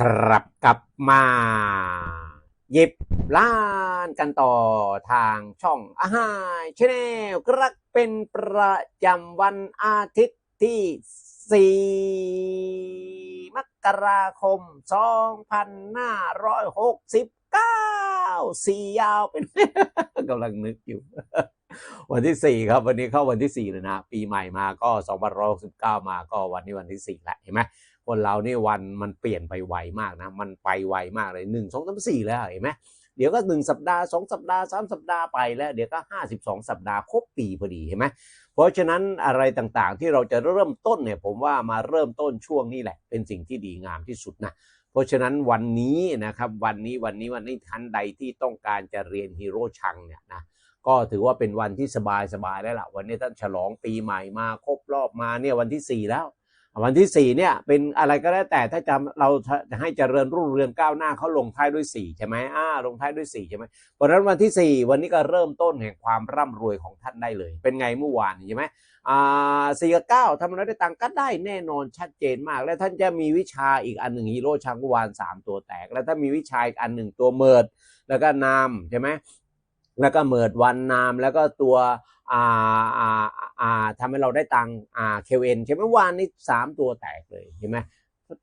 ครับกลับมาหยิบล้านกันต่อทางช่องอาหารชแนลกรักเป็นประจำวันอาทิตย์ที่ 4 มกราคม 2569สี่ยาวเป็นกำลังนึกอยู่ วันที่ 4 ครับ วันนี้เข้าวันที่4เลยนะ ปีใหม่มาก็ 2569 มาก็วันนี้วันที่ 4 แล้วเห็นไหม คนเรานี่วันมันเปลี่ยนไปไวมากนะ มันไปไวมากเลยหนึ่งสองสามสี่แล้วเห็นไหมเดี๋ยวก็หนึ่งสัปดาห์สองสัปดาห์สามสัปดาห์ไปแล้ว เดี๋ยวก็ห้าสิบสองสัปดาห์ครบปีพอดีเห็นไหมเพราะฉะนั้นอะไรต่างๆที่เราจะเริ่มต้นเนี่ยผมว่ามาเริ่มต้นช่วงนี้แหละ เป็นสิ่งที่ดีงามที่สุดนะเพราะฉะนั้นวันนี้นะครับวันนี้วันนี้วันนี้ท่านใดที่ต้องการจะเรียนฮีโร่ชังเนี่ยนะก็ถือว่าเป็นวันที่สบายสบายๆแล้วล่ะวันนี้ท่านฉลองปีใหม่มาครบรอบมาเนี่ยวันที่สี่แล้ว วันที่สี่เนี่ยเป็นอะไรก็แล้วแต่ถ้าจำเราจะให้เจริญรุ่งเรืองก้าวหน้าเขาลงท้ายด้วยสี่ใช่ไหมอ่าลงท้ายด้วยสี่ใช่ไหมเพราะฉะนั้นวันที่สี่วันนี้ก็เริ่มต้นแห่งความร่ำรวยของท่านได้เลย เป็นไงเมื่อวานใช่ไหมอ่าสี่กับเก้าทำอะไรได้ตังก็ได้แน่นอนชัดเจนมาก และท่านจะมีวิชาอีกอันหนึ่งฮีโร่ชังวานสามตัวแตก แล้วถ้ามีวิชาอีกอันหนึ่งตัวเมิดแล้วก็นามใช่ไหมแล้วก็เมิดวันนามแล้วก็ตัว อ่าอ่าอ่าทำให้เราได้ตังค์อ่าเคเนใช่ไหมวานนี้สามตัวแตกเลยเห็นไหม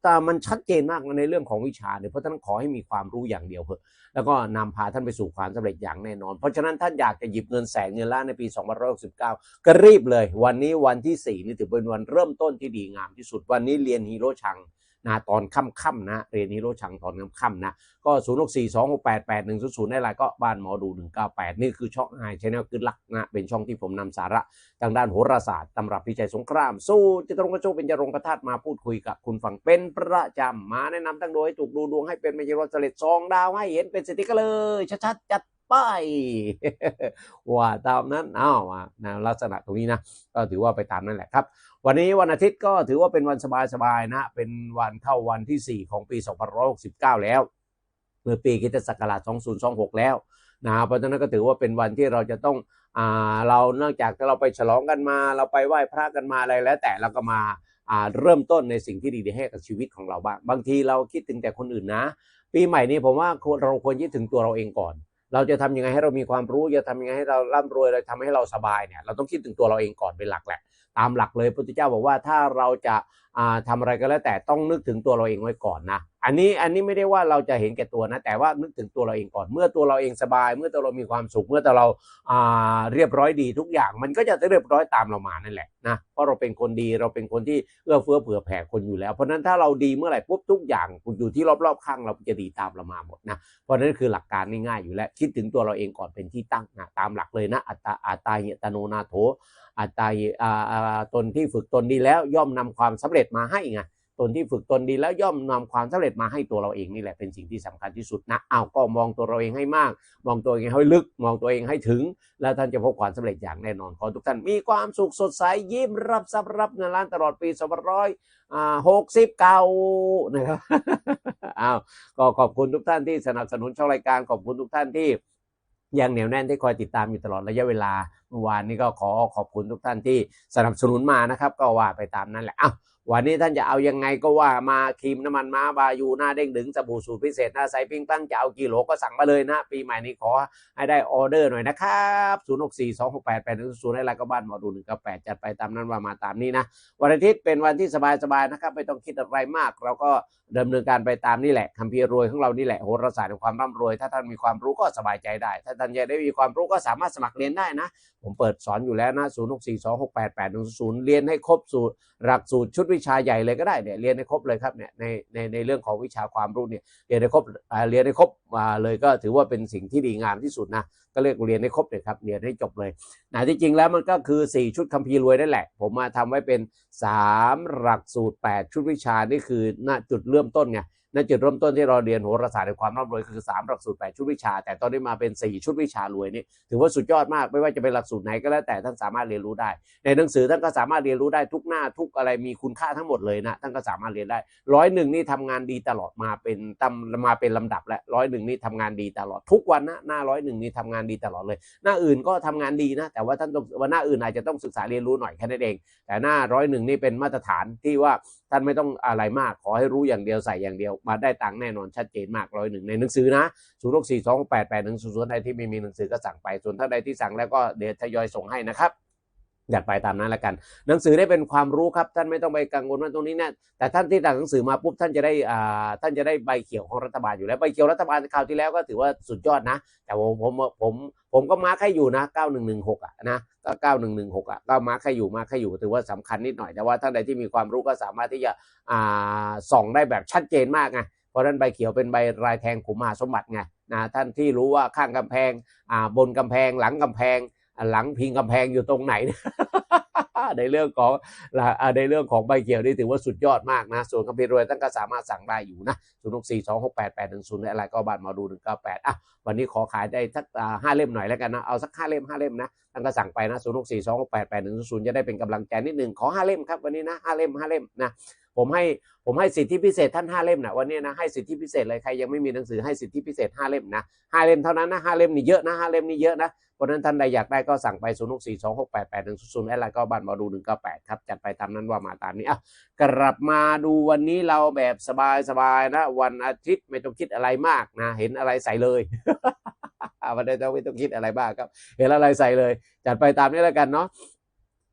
แต่มันชัดเจนมากในเรื่องของวิชาเนี่ยเพราะฉะนั้นขอให้มีความรู้อย่างเดียวเถอะแล้วก็นำพาท่านไปสู่ความสำเร็จอย่างแน่นอน เพราะฉะนั้นท่านอยากจะหยิบเงินแสนเงินล้านในปี 2569 ก็รีบเลย วันนี้วันที่ 4 นี่ถือเป็นวันเริ่มต้นที่ดีงามที่สุดวันนี้เรียนฮีโร่ชัง นะตอนค่ำๆนะเรียนฮีโรชังตอนค่ำๆนะก็ 0 6 4 2 6 8 8 1 0 0ในไลน์ก็บ้านหมอดู 198 นี่คือช่องไฮชแนลคือหลักนะเป็นช่องที่ผมนำสาระทางด้านโหราศาสตร์ตำรับพิจัยสงคราม สู้จะตรงกระโจเป็นจรงกระทัดมาพูดคุยกับคุณฟังเป็นประจำมาแนะนำตั้งโดยให้ถูกดูดวงให้เป็นไม่ใช่รถเล็ดซองดาวให้เห็นเป็นสติกเลยชัดๆจัด ไปว่าตามนั้นอ้าวนะลักษณะตรงนี้นะก็ถือว่าไปตามนั่นแหละครับ วันนี้วันอาทิตย์ก็ถือว่าเป็นวันสบายๆนะ เป็นวันเข้าวันที่ 4 ของปี 2569 แล้วเมื่อปีคิตศักราช2026 แล้วนะเพราะฉะนั้นก็ถือว่าเป็นวันที่เราจะต้องอ่าเรานอกจากเราไปฉลองกันมา เราไปไหว้พระกันมาอะไรแล้ว แต่เราก็มาอ่าเริ่มต้นในสิ่งที่ดีๆให้กับชีวิตของเราบ้าง บางทีเราคิดถึงแต่คนอื่นนะ ปีใหม่นี้ผมว่าเราควรคิดถึงตัวเราเองก่อน เราจะทำยังไงให้เรามีความรู้จะทำยังไงให้เราร่ำรวยเราทำให้เราสบายเนี่ยเราต้องคิดถึงตัวเราเองก่อนเป็นหลักแหละ ตามหลักเลยพระพุทธเจ้าบอกว่าถ้าเราจะ อ่าทำอะไรก็แล้วแต่ต้องนึกถึงตัวเราเองไว้ก่อนนะอันนี้อันนี้ไม่ได้ว่าเราจะเห็นแก่ตัวนะ แต่ว่านึกถึงตัวเราเองก่อน เมื่อตัวเราเองสบาย เมื่อตัวเรามีความสุข เมื่อตัวเราอ่าเรียบร้อยดีทุกอย่าง มันก็จะเรียบร้อยตามเรามานั่นแหละนะเพราะเราเป็นคนดีเราเป็นคนที่เอื้อเฟื้อเผื่อแผ่คนอยู่แล้ว เพราะฉะนั้นถ้าเราดีเมื่อไหร่ปุ๊บทุกอย่างอยู่ที่รอบๆข้างเราจะดีตามเรามาหมดนะเพราะนั้นคือหลักการง่ายๆอยู่แล้วคิดถึงตัวเราเองก่อนเป็นที่ตั้งนะตามหลักเลยนะอัตตาอัตตาเหตโนนาโถอัตตาตนที่ฝึกตนดีแล้วย่อมนำความสำเร็จมาให้ไงตนที่ฝึกตนดีแล้วย่อมนำความสำเร็จมาให้ตัวเราเองนี่แหละเป็นสิ่งที่สำคัญที่สุดนะเอาก็มองตัวเราเองให้มาก มองตัวเองให้ลึก มองตัวเองให้ถึง แล้วท่านจะพบความสำเร็จอย่างแน่นอนขอทุกท่านมีความสุขสดใสยิ้มรับทรัพย์รับเงินล้านตลอดปี2500อ่า60เก้านะครับอ้าวก็ขอบคุณทุกท่านที่สนับสนุนช่องรายการขอบคุณทุกท่านที่ ยังเหนียวแน่นที่คอยติดตามอยู่ตลอดระยะเวลาเมื่อวานนี้ก็ขอขอบคุณทุกท่านที่สนับสนุนมานะครับ ก็ว่าไปตามนั้นแหละอ้าว วันนี้ท่านจะเอายังไงก็ว่ามาครีมน้ำมันม้าบายูหน้าเด้งดึงสบู่สูตรพิเศษหน้าใสปิ้งปั้งจะเอากี่โหลก็สั่งมาเลยนะ ปีใหม่นี้ขอให้ได้ออเดอร์หน่อยนะครับ0 6 4 2 6 8 8 1 0ให้รายก็บ้านหมอดู1 9 8จัดไปตามนั้นว่ามาตามนี้นะ วันอาทิตย์เป็นวันที่สบายๆนะครับไม่ต้องคิดอะไรมาก เราก็ดำเนินการไปตามนี่แหละคัมภีร์รวยของเรานี่แหละโหราศาสตร์แห่งความร่ำรวย ถ้าท่านมีความรู้ก็สบายใจได้ ถ้าท่านยังได้มีความรู้ก็สามารถสมัครเรียนได้นะ ผมเปิดสอนอยู่แล้วนะ0 6 4 2 6 8 8 1 0เรียนให้ครบสูตรหลักสูตรชุดวิชาใหญ่เลยก็ได้เนี่ยเรียนในครบเลยครับเนี่ยในในในเรื่องของวิชาความรู้เนี่ยเรียนในครบอ่าเรียนในครบมาเลยก็ถือว่าเป็นสิ่งที่ดีงามที่สุดนะก็เรียกเรียนให้ครบเลยครับเรียนให้จบเลยนะที่จริงแล้วมันก็คือ 4 ชุดคัมภีร์รวยนั่นแหละ ผมมาทำไว้เป็น 3 หลักสูตร 8 ชุดวิชานี่คือณจุดเริ่มต้นไง ณจุดเริ่มต้นที่เราเรียนโหราศาสตร์ในความร่ำรวยคือ 3 หลักสูตร 8 ชุดวิชา แต่ตอนนี้มาเป็น 4 ชุดวิชารวยนี่ถือว่าสุดยอดมากไม่ว่าจะเป็นหลักสูตรไหนก็แล้วแต่ท่านสามารถเรียนรู้ได้ ในหนังสือท่านก็สามารถเรียนรู้ได้ทุกหน้าทุกอะไรมีคุณค่าทั้งหมดเลยนะท่านก็สามารถเรียนได้ร้อยหนึ่งนี่ทำงานดีตลอดมาเป็นตำมาเป็นลำดับและร้อยหนึ่งนี่ทำงานดีตลอดทุกวันนะหน้าร้อยหนึ่งนี่ทำงานดีตลอดเลย หน้าอื่นก็ทำงานดีนะ แต่ว่าท่านต้องว่าหน้าอื่นอาจจะต้องศึกษาเรียนรู้หน่อยแค่นั้นเอง แต่หน้าร้อยหนึ่งนี่เป็นมาตรฐานที่ว่า ท่านไม่ต้องอะไรมากขอให้รู้อย่างเดียวใส่อย่างเดียวมาได้ตังค์แน่นอนชัดเจนมากร้อยหนึ่งในหนังสือนะศูนย์หกสี่สองแปดแปดหนึ่งศูนย์ใดที่ไม่มีหนังสือก็สั่งไปส่วนถ้าใดที่สั่งแล้วก็เดี๋ยวทยอยส่งให้นะครับอยากไปตามนั้นละกัน หนังสือได้เป็นความรู้ครับ ท่านไม่ต้องไปกังวลว่าตรงนี้เนี่ยแต่ท่านที่ต่งหนังสือมาปุ๊บท่านจะได้อ่าท่านจะได้ใบเขียวของรัฐบาลอยู่แล้วใบเขียวรัฐบาลคราวที่แล้วก็ถือว่าสุดยอดนะ แต่ผมผมผมผมก็มาร์คให้อยู่นะ 9116อะนะ ก็9116อะก็มาร์คให้อยู่มาร์คให้อยู่ถือว่าสำคัญนิดหน่อยแต่ว่าท่านใดที่มีความรู้ก็สามารถที่จะอ่าส่องได้แบบชัดเจนมากไงเพราะนั้นใบเขียวเป็นใบรายแทงขุมมหาสมบัติไงนะท่านที่รู้ว่าข้างกำแพงอ่าบนกำแพงหลังกำแพงหลังพิงกำแพงอยู่ตรงไหน ในเรื่องของในเรื่องของใบเขียวนี่ถือว่าสุดยอดมากนะ ส่วนคำพิรวยท่านก็สามารถสั่งได้อยู่นะศูนย์หกสี่สองหกแปดแปดหนึ่งศูนย์อะไรก็บ้านมาดูหนึ่งเก้าแปดอะวันนี้ขอขายได้สักห้าเล่มหน่อยแล้วกันนะ เอาสักห้าเล่มห้าเล่มนะท่านก็สั่งไปนะศูนย์หกสี่สองหกแปดแปดหนึ่งศูนย์จะได้เป็นกำลังใจนิดหนึ่งขอห้าเล่มครับวันนี้นะห้าเล่มห้าเล่มนะ ผมให้ผมให้สิทธิพิเศษท่านห้าเล่มนะวันนี้นะให้สิทธิพิเศษเลยใครยังไม่มีหนังสือให้สิทธิพิเศษห้าเล่มนะห้าเล่มเท่านั้นนะห้าเล่มนี่เยอะนะห้าเล่มนี่เยอะนะเพราะนั้นท่านใดอยากได้ก็สั่งไป0 6 4 2 6 8 8 1 0 0แอดไลน์ก็บ้านมาดู198ครับจัดไปตามนั้นว่ามาตามนี้อะกลับมาดูวันนี้เราแบบสบายๆนะ วันอาทิตย์ไม่ต้องคิดอะไรมากนะ เห็นอะไรใส่เลยวันนี้ต้องไม่ต้องคิดอะไรบ้างครับ เห็นอะไรใส่เลย จัดไปตามนี้แล้วกันเนาะ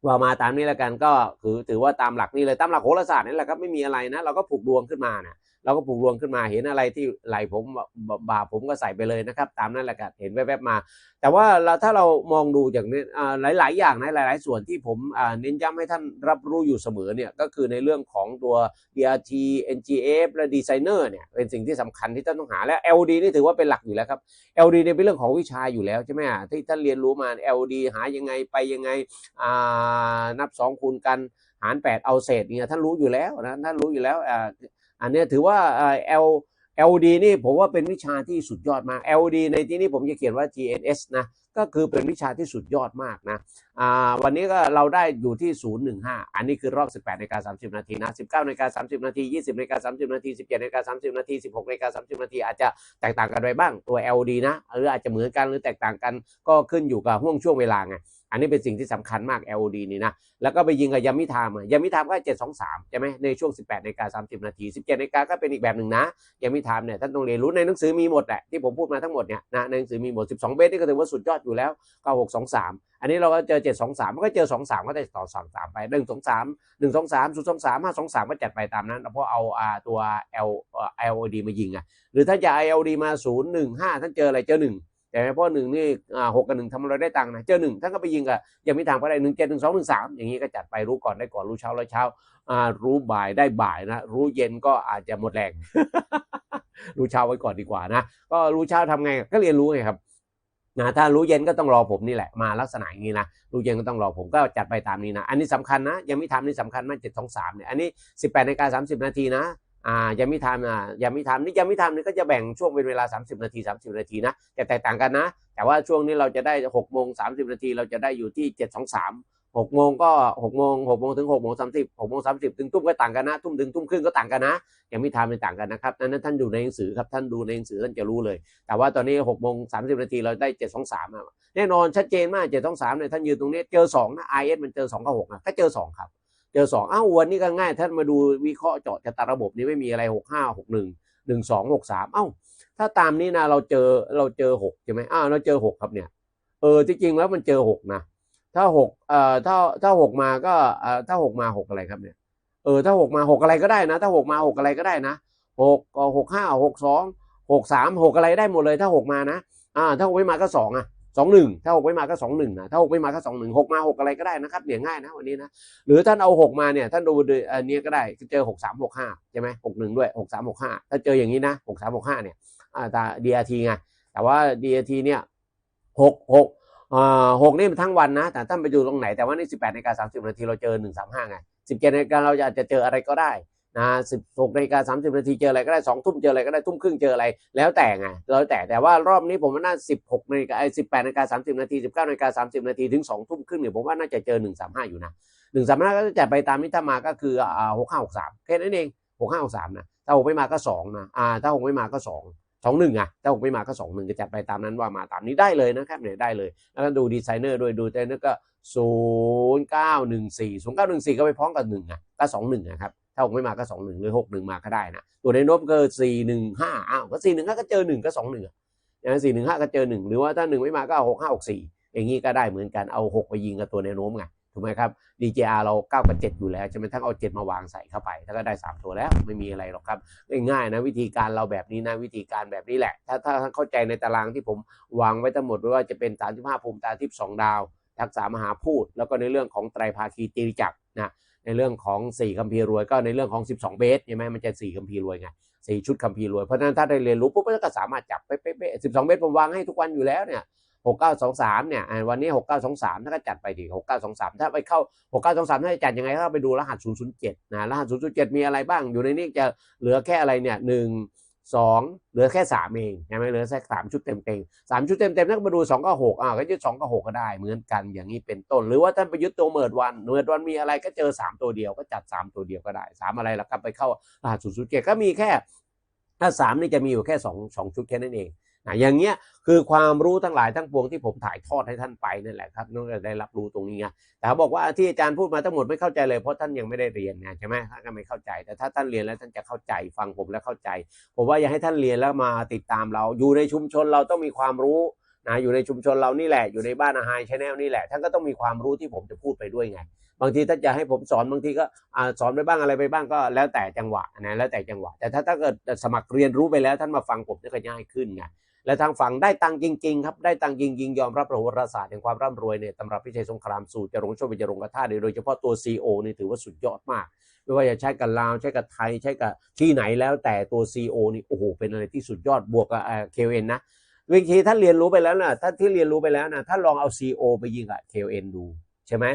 ว่ามาตามนี้แล้วกันก็คือถือว่าตามหลักนี่เลยตามหลักโหราศาสตร์นี่แหละครับไม่มีอะไรนะเราก็ผูกดวงขึ้นมาเนี่ยเราก็ผูกดวงขึ้นมาเห็นอะไรที่ไหลผมบ่าผมก็ใส่ไปเลยนะครับ ตามนั้นแหละครับเห็นแวบๆมา แต่ว่าเราถ้าเรามองดูอย่างนี้หลาย ๆ อย่างนะหลาย ๆ ส่วนที่ผมเน้นย้ำให้ท่านรับรู้อยู่เสมอเนี่ยก็คือในเรื่องของตัว DRT NGF และ Designer เนี่ยเป็นสิ่งที่สำคัญที่ท่านต้องหาและ LD นี่ถือว่าเป็นหลักอยู่แล้วครับ LD เนี่ยเป็นเรื่องของวิชาอยู่แล้วใช่ไหมอะที่ท่านเรียนรู้มา LD หายังไงไปยังไงอ่านับสองคูณกันหารแปดเอาเศษเนี่ยท่านรู้อยู่แล้วนะท่านรู้อยู่แล้วอ่าอันนี้ถือว่าเอ่า L LD นี่ผมว่าเป็นวิชาที่สุดยอดมาก LD ในที่นี้ผมจะเขียนว่า GNS นะก็คือเป็นวิชาที่สุดยอดมากนะอ่าวันนี้ก็เราได้อยู่ที่ 015 อันนี้คือรอบ 18นาฬิกา30 นาทีนะ 19นาฬิกา30 นาที 20นาฬิกา30 นาที 17นาฬิกา30 นาที 16นาฬิกา30 นาที อาจจะแตกต่างกันไปบ้างตัว LD นะหรืออาจจะเหมือนกันหรือแตกต่างกันก็ขึ้นอยู่กับห่วงช่วงเวลาไง อันนี้เป็นสิ่งที่สำคัญมาก LOD นี่นะ แล้วก็ไปยิงกับยามิทามะยามิทามก็723ใช่ไหมในช่วง 18นาฬิกา30 นาที 17นาฬิกาก็เป็นอีกแบบหนึ่งนะยามิทามเนี่ยท่านต้องเรียนรู้ในหนังสือมีหมดแหละที่ผมพูดมาทั้งหมดเนี่ยนะในหนังสือมีหมด 12 เบสนี่ก็ถือว่าสุดยอดอยู่แล้ว9623 อันนี้เราก็เจอ 723มันก็เจอ 23 ก็ได้ต่อ23 ไป 123 123 023 523 ก็จัดไปตามนั้นเพราะเอาตัว L LOD มายิงอะหรือถ้าจะ LOD มา 015ท่านเจออะไรเจอ1 แต่พราะหนึ่งนี่หกกับหนึ่งทำอะไรได้ตังค์นะเจอหนึ่งท่านก็ไปยิงกับยังมีทางก็ได้หนึ่งเจ็ดหนึ่งสองหนึ่งสามอย่างนี้ก็จัดไปรู้ก่อนได้ก่อนรู้เช้าแล้วเช้ารู้บ่ายได้บ่ายนะรู้เย็นก็อาจจะหมดแรงรู้เช้าไว้ก่อนดีกว่านะก็รู้เช้าทำไงก็เรียนรู้ไงครับนะถ้ารู้เย็นก็ต้องรอผมนี่แหละมาลักษณะอย่างนี้นะรู้เย็นก็ต้องรอผมก็จัดไปตามนี้นะ อันนี้สำคัญนะยังไม่ทำนี่สำคัญมากเจ็ดสองสามเนี่ยอันนี้สิบแปดนาฬิกาสามสิบนาทีนะ อ่ายังไม่ทำอ่ายังไม่ทำนี่ยังไม่ทำนี่ก็จะแบ่งช่วงเป็นเวลา 30 นาที 30 นาทีนะจะแตกต่างกันนะ แต่ว่าช่วงนี้เราจะได้6โมง30 นาทีเราจะได้อยู่ที่ 723 6โมงก็6โมง6โมงถึง6โมง30 6โมง30 ถึงทุ่มก็ต่างกันนะ ทุ่มถึงทุ่มครึ่งก็ต่างกันนะยังไม่ทำเป็นต่างกันนะครับนั้นท่านดูในหนังสือครับท่านดูในหนังสือท่านจะรู้เลย แต่ว่าตอนนี้6โมง30 นาทีเราได้ 723อะแน่นอนชัดเจนมาก723เนี่ยท่านยืนตรงนี้เจอ2นะ IS มันเจอ2กับ6นะก็เจอ2ครับ เจอสองอ้าววันนี้ก็ง่าย ท่านมาดูวิเคราะห์เจาะชะตาระบบนี้ไม่มีอะไรหกห้าหกหนึ่งหนึ่งสองหกสามเอ้า ถ้าตามนี้นะเราเจอเราเจอหกใช่ไหมอ้าวเราเจอหกครับเนี่ย เออที่จริงแล้วมันเจอหกนะถ้าหกเอ่อถ้าถ้าหกมาก็เอ่อถ้าหกมาหกอะไรครับเนี่ย เออถ้าหกมาหกอะไรก็ได้นะ ถ้าหกมาหกอะไรก็ได้นะหกก็หกห้าหกสองหกสามหกอะไรได้หมดเลยถ้าหกมานะอ่าถ้าหกไม่มาก็สองอะ สองหนึ่งถ้าหกไม่มาก็สองหนึ่งนะถ้าหกไม่มาก็สองหนึ่งหกมาหกอะไรก็ได้นะครับเนี่ยง่ายนะวันนี้นะหรือท่านเอาหกมาเนี่ยท่านดูอันนี้ก็ได้เจอหกสามหกห้าใช่ไหมหกหนึ่งด้วยหกสามหกห้าถ้าเจออย่างนี้นะหกสามหกห้าเนี่ยอ่าแต่ DRT ไงแต่ว่า DRT เนี่ยหกหกอ่าหกนี่มันทั้งวันนะ แต่ท่านไปดูตรงไหนแต่ว่านี่สิบแปดนาฬิกาสามสิบนาทีเราเจอหนึ่งสามห้าไงสิบเจ็ดนาฬิกาเราจะอาจจะเจออะไรก็ได้ นะสิบหกนาฬิกาสามสิบนาทีเจออะไรก็ได้สองทุ่มเจออะไรก็ได้ทุ่มครึ่งเจออะไร แล้วแต่ไงแล้วแต่แต่ว่ารอบนี้ผมว่าน่าสิบหกนาฬิกาไอ้สิบแปดนาฬิกาสามสิบนาทีสิบเก้านาฬิกาสามสิบนาทีถึงสองทุ่มครึ่งเนี่ยผมว่าน่าจะเจอหนึ่งสามห้าอยู่นะหนึ่งสามห้าก็จะจัดไปตามนี้ถ้ามาก็คืออ่าหกห้าหกสามแค่นั้นเองหกห้าหกสามนะถ้าหกไม่มาก็สองนะอ่าถ้าหกไม่มาก็สองสองหนึ่งอะถ้าหกไม่มาก็สองหนึ่งก็จัดไปตามนั้นว่ามาตามนี้ได้เลยนะครับเนี่ยได้เลย แล้วก็ดูดีไซเนอร์ด้วยดูดีไซเนอร์ก็ศูนย์เก้าหนึ่งสี่ศูนย์เก้าหนึ่งสี่ก็ไปพร้อมกับหนึ่งอะก็สองหนึ่งนะครับ ถ้าหกไม่มาก็สองหนึ่งหรือหกหนึ่งมาก็ได้นะตัวในโน้มก็สี่หนึ่งห้าอ้าวก็สี่หนึ่งห้าก็เจอหนึ่งก็สองหนึ่งอย่างสี่หนึ่งห้าก็เจอหนึ่งหรือว่าถ้าหนึ่งไม่มาก็หกห้าหกสี่อย่างนี้ก็ได้เหมือนกันเอาหกไปยิงกับตัวในโน้มไงถูกไหมครับ DJR เรา9กับ7อยู่แล้วใช่ไหมทั้งเอา7มาวางใส่เข้าไปแล้วก็ได้ 3 ตัวแล้วไม่มีอะไรหรอกครับ ง่ายๆนะวิธีการเราแบบนี้นะวิธีการแบบนี้แหละ ถ้าถ้าเข้าใจในตารางที่ผมวางไว้ทั้งหมดไม่ว่าจะเป็น 35 ภูมิตาทิพย์2ดาว ทักษะมหาพูด แล้วก็ในเรื่องของไตรภาคีตีจักนะ ในเรื่องของ 4คัมภีร์รวยก็ในเรื่องของ 12 เบสใช่ไหมมันจะ 4คัมภีร์รวยไงสี่ชุดคัมภีร์รวยเพราะฉะนั้นถ้าได้เรียนรู้ปุ๊บก็สามารถจับเป๊ะๆ12เบสผมวางให้ทุกวันอยู่แล้วเนี่ยหกเก้าสองสามเนี่ยวันนี้หกเก้าสองสามถ้าก็จัดไปดีหกเก้าสองสามถ้าไปเข้าหกเก้าสองสามถ้าจะจัดยังไงก็ไปดูรหัสศูนย์ศูนย์เจ็ดนะรหัสศูนย์ศูนย์เจ็ดมีอะไรบ้างอยู่ในนี้จะเหลือแค่อะไรเนี่ยหนึ่ง สองเหลือแค่สามเองใช่ไหมเหลือแค่สามชุดเต็มเต็มสามชุดเต็มเต็มถ้ามาดูสองก็หกอ่าก็ยึดสองก็หกก็ได้เหมือนกันอย่างนี้เป็นต้น หรือว่าท่านไปยึดตัวเมิดวันเมิดวันมีอะไรก็เจอสามตัวเดียวก็จัดสามตัวเดียวก็ได้สามอะไรแล้วก็ไปเข้ารหัสศูนย์ศูนย์เกก็มีแค่ถ้าสามนี่จะมีอยู่แค่สองสองชุดแค่นั้นเอง อย่างเงี้ยคือความรู้ทั้งหลายทั้งปวงที่ผมถ่ายทอดให้ท่านไปนั่นแหละครับน้องจะได้รับรู้ตรงนี้ไงแต่เขาบอกว่าที่อาจารย์พูดมาทั้งหมดไม่เข้าใจเลยเพราะท่านยังไม่ได้เรียนไงใช่ไหมท่านก็ไม่เข้าใจแต่ถ้าท่านเรียนแล้วท่านจะเข้าใจฟังผมแล้วเข้าใจ ผมว่าอยากให้ท่านเรียนแล้วมาติดตามเราอยู่ในชุมชนเราต้องมีความรู้นะอยู่ในชุมชนเรานี่แหละอยู่ในบ้านอาหารชาแนลนี่แหละท่านก็ต้องมีความรู้ที่ผมจะพูดไปด้วยไง บางทีถ้าจะให้ผมสอนบางทีก็สอนไปบ้างอะไรไปบ้างก็แล้วแต่จังหวะนะแล้วแต่จังหวะ แต่ถ้าถ้าเกิดสมัครเรียนรู้ไปแล้วท่านมาฟังผมจะง่ายขึ้นไง และทางฝั่งได้ตังจริงๆครับได้ตังจริงๆ ยอมรับประวัติศาสตร์แห่งความร่ำรวยเนี่ยตำรับพิชัยสงครามสู่จรงชควิจรงกระท่าโดยเฉพาะตัว CO นี่ถือว่าสุดยอดมาก ไม่ว่าจะใช้กับลาวใช้กับไทยใช้กับที่ไหนแล้วแต่ตัว CO นี่โอ้โหเป็นอะไรที่สุดยอดบวกกับเคเอ็นนะวิธีท่านเรียนรู้ไปแล้วนะท่านที่เรียนรู้ไปแล้วนะท่านลองเอา CO ไปยิงกับ KN ดูใช่ไหม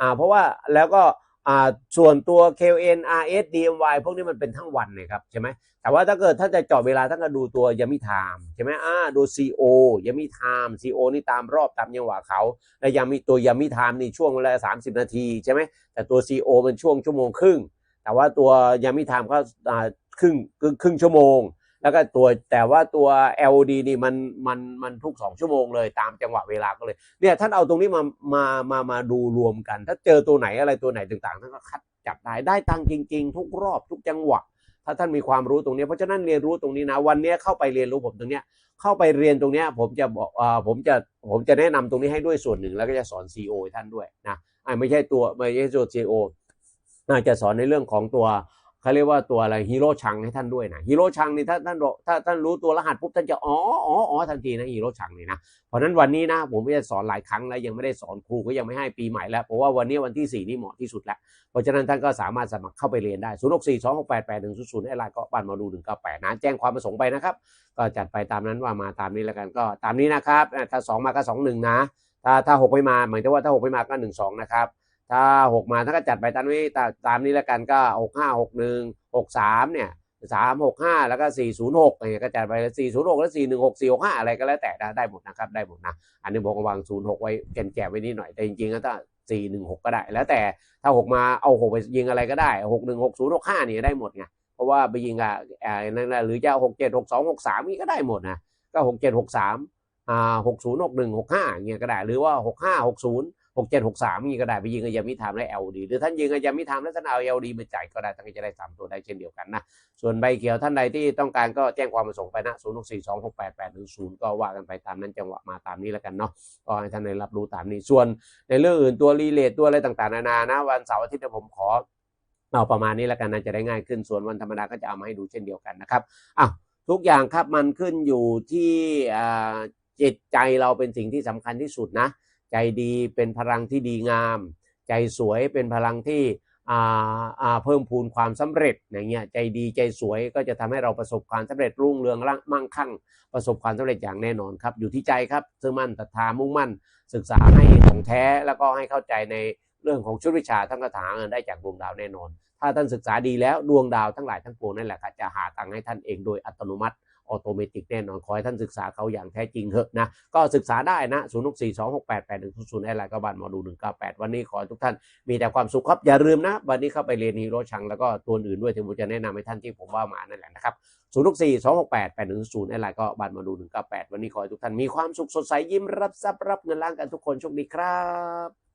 อ่าเพราะว่าแล้วก็ อ่าส่วนตัว KN RS DMY พวกนี้มันเป็นทั้งวันนะครับใช่ไหมแต่ว่าถ้าเกิดถ้าจะเจาะเวลาท่านก็ดูตัวยามิไทม์ใช่ไหมอ่าดู CO ยามิไทม์ CO นี่ตามรอบตามจังหวะเขาและยามิตัวยามิไทม์นี่ช่วงเวลาสามสิบนาทีใช่ไหมแต่ตัว CO มันช่วงชั่วโมงครึ่ง แต่ว่าตัวยามิไทม์ก็อ่าครึ่งครึ่งชั่วโมง แล้วก็ตัวแต่ว่าตัว LD นี่มันมันมันทุกสองชั่วโมงเลยตามจังหวะเวลาก็เลยเนี่ยท่านเอาตรงนี้มามามามาดูรวมกัน ถ้าเจอตัวไหนอะไรตัวไหนต่างๆท่านก็คัดจับได้ได้ตังจริง ๆ ทุกรอบทุกจังหวะ ถ้าท่านมีความรู้ตรงนี้ เพราะฉะนั้นเรียนรู้ตรงนี้นะ วันนี้เข้าไปเรียนรู้ผมตรงเนี้ยเข้าไปเรียนตรงเนี้ยผมจะบอกอ่าผมจะผมจะแนะนำตรงนี้ให้ด้วยส่วนหนึ่งแล้วก็จะสอน CEO ท่านด้วยนะไม่ใช่ตัวไม่ใช่ตัว CEO น่าจะสอนในเรื่องของตัว เขาเรียกว่าตัวอะไรฮีโร่ชังให้ท่านด้วยนะฮีโร่ชังนี่ถ้าท่านถ้าท่านรู้ตัวรหัสปุ๊บท่านจะอ๋ออ๋ออ๋อทันทีนะฮีโร่ชังนี่นะเพราะนั้นวันนี้นะผมจะสอนหลายครั้งแล้วยังไม่ได้สอนครูก็ยังไม่ให้ปีใหม่แล้วเพราะว่าวันนี้วันที่ 4 นี่เหมาะที่สุดแล้ว เพราะฉะนั้นท่านก็สามารถสมัครเข้าไปเรียนได้0 6 4 2 6 8 8 1 0 0ไอ้ไลน์ก็บ้านมาดู198นะแจ้งความประสงค์ไปนะครับก็จัดไปตามนั้นว่ามาตามนี้แล้วกันก็ตามนี้นะครับถ้า 2 มาก็ 2 1 นะ ถ้าถ้า6ไม่มาหมายถึงว่าถ้า 6 ไม่มาก็ 1 2 นะครับ ถ้า6มาถ้าก็จัดไปตามนี้ตามนี้แล้วกันก็6 5 6 1 6 3เนี่ยสามหกห้าแล้วก็สี่ศูนย์หกอะไรเงี้ยก็จัดไปสี่ศูนย์หกแล้วสี่หนึ่งหกสี่หกห้าอะไรก็แล้วแต่ได้หมดนะครับได้หมดนะอันนี้ผมวางศูนย์หกไว้แกนแกะไว้นิดหน่อยแต่จริงๆก็ถ้าสี่หนึ่งหกก็ได้ แล้วแต่ถ้าหกมาเอาหกไปยิงอะไรก็ได้หกหนึ่งหกศูนย์หกห้านี่ได้หมดไงเพราะว่าไปยิงอะนั่นแหละหรือจะหกเจ็ดหกสองหกสามนี่ก็ได้หมดนะก็หกเจ็ดหกสามอ่าหกศูนย์หกหนึ่งหกห้าเงี้ยก็ได้หรือว่าหกห้าหกศูนย์ หกเจ็ดหกสามนี่ก็ได้ไปยิงกับยามิธามและเอลดีหรือท่านยิงกับยามิธามแล้วท่านเอาเอลดีมาจ่ายก็ได้ท่านก็จะได้สามตัวได้เช่นเดียวกันนะส่วนใบเขียวท่านใดที่ต้องการก็แจ้งความประสงค์ไปนะศูนย์หกสี่สองหกแปดแปดหนึ่งศูนย์ก็ว่ากันไปตามนั้นจังหวะมาตามนี้แล้วกันเนาะก็ให้ท่านได้รับรู้ตามนี้ส่วนในเรื่องอื่นตัวรีเลทตัวอะไรต่างๆนานานะวันเสาร์อาทิตย์ผมขอเอาประมาณนี้แล้วกันนะจะได้ง่ายขึ้นส่วนวันธรรมดาก็จะเอามาให้ดูเช่นเดียวกันนะครับอ้าวทุกอย่างครับมันขึ้นอยู่ที่จิตใจเราเป็นสิ่งที่สำคัญที่สุดนะ ใจดีเป็นพลังที่ดีงาม ใจสวยเป็นพลังที่เพิ่มพูนความสำเร็จอย่างเงี้ยใจดีใจสวยก็จะทำให้เราประสบความสำเร็จรุ่งเรืองมั่งคั่ง ประสบความสำเร็จอย่างแน่นอนครับ อยู่ที่ใจครับซึ่งมั่นศรัทธามุ่งมั่น ศึกษาให้ของแท้แล้วก็ให้เข้าใจในเรื่องของชุดวิชาทั้งกระถางเงินได้จากดวงดาวแน่นอน ถ้าท่านศึกษาดีแล้วดวงดาวทั้งหลายทั้งปวงนั่นแหละครับจะหาตังค์ให้ท่านเองโดยอัตโนมัติ ออโตเมติกแน่นอน ขอให้ท่านศึกษาเขาอย่างแท้จริงเถอะนะ ก็ศึกษาได้นะ0 6 4 2 6 8 8 1 0 0แอร์ไลน์ก็บันมาดู198 วันนี้ขอทุกท่านมีแต่ความสุขครับ อย่าลืมนะ วันนี้เข้าไปเรียนฮีโร่ชัง แล้วก็ตัวอื่นด้วยที่ผมจะแนะนำให้ท่านที่ผมว่ามานั่นแหละนะครับ0 6 4 2 6 8 8 1 0แอร์ไลน์ก็บันมาดู198 วันนี้ขอให้ทุกท่านมีความสุขสดใสยิ้มรับทรัพย์รับเงินล้านกันทุกคนโชคดีครับ